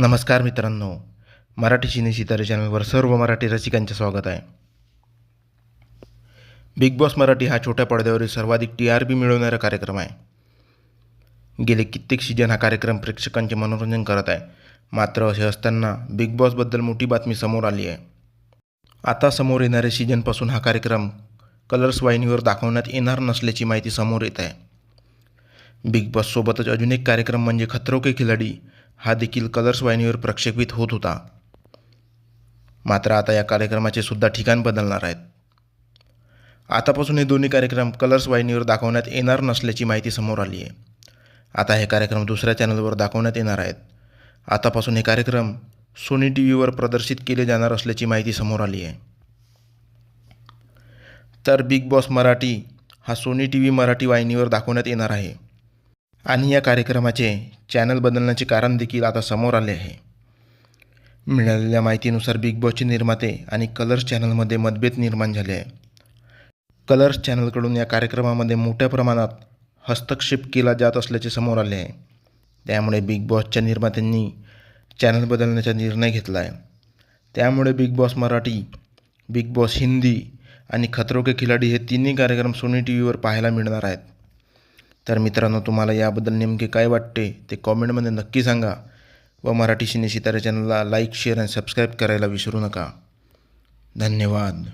नमस्कार मित्रांनो. मराठी सिने सितारे चॅनलवर सर्व मराठी रसिकांचे स्वागत आहे. बिग बॉस मराठी हा छोट्या पडद्यावरील सर्वाधिक टी आर बी मिळवणारा कार्यक्रम आहे. गेले कित्येक सीजन हा कार्यक्रम प्रेक्षकांचे मनोरंजन करत आहे. मात्र असे असताना बिग बॉसबद्दल मोठी बातमी समोर आली आहे. आता समोर येणाऱ्या सीजनपासून हा कार्यक्रम कलर्स वाहिनीवर दाखवण्यात येणार नसल्याची माहिती समोर येत आहे. बिग बॉससोबतच अजून एक कार्यक्रम म्हणजे खतरो के खिलाडी हा देखील कलर्स वाहिनीवर प्रक्षेपित होत होता. मात्र आता या कार्यक्रमाचे सुद्धा ठिकाण बदलणार आहेत. आतापासून हे दोन्ही कार्यक्रम कलर्स वाहिनीवर दाखवण्यात येणार नसल्याची माहिती समोर आली आहे. आता हे कार्यक्रम दुसऱ्या चॅनलवर दाखवण्यात येणार आहेत. आतापासून हे कार्यक्रम सोनी टी व्हीवर प्रदर्शित केले जाणार असल्याची माहिती समोर आली आहे. तर बिग बॉस मराठी हा सोनी टी व्ही मराठी वाहिनीवर दाखवण्यात येणार आहे. आणि या कार्यक्रमाचे चॅनल बदलण्याचे कारण देखील आता समोर आले आहे. मिळालेल्या माहितीनुसार बिग बॉसचे निर्माते आणि कलर्स चॅनलमध्ये मतभेद निर्माण झाले आहे. कलर्स चॅनलकडून या कार्यक्रमामध्ये मोठ्या प्रमाणात हस्तक्षेप केला जात असल्याचे समोर आले आहे. त्यामुळे बिग बॉसच्या निर्मात्यांनी चॅनल बदलण्याचा निर्णय घेतला आहे. त्यामुळे big boss Marathi big boss Hindi आणि खतरो के खिलाडी हे तिन्ही कार्यक्रम सोनी टी व्हीवर पाहायला मिळणार आहेत. तर मित्रांनो तुम्हाला याबद्दल नेमके काय वाटते ते कॉमेंटमध्ये नक्की सांगा व मराठी सिने सितारे चॅनलला लाईक शेअर आणि सबस्क्राईब करायला विसरू नका. धन्यवाद.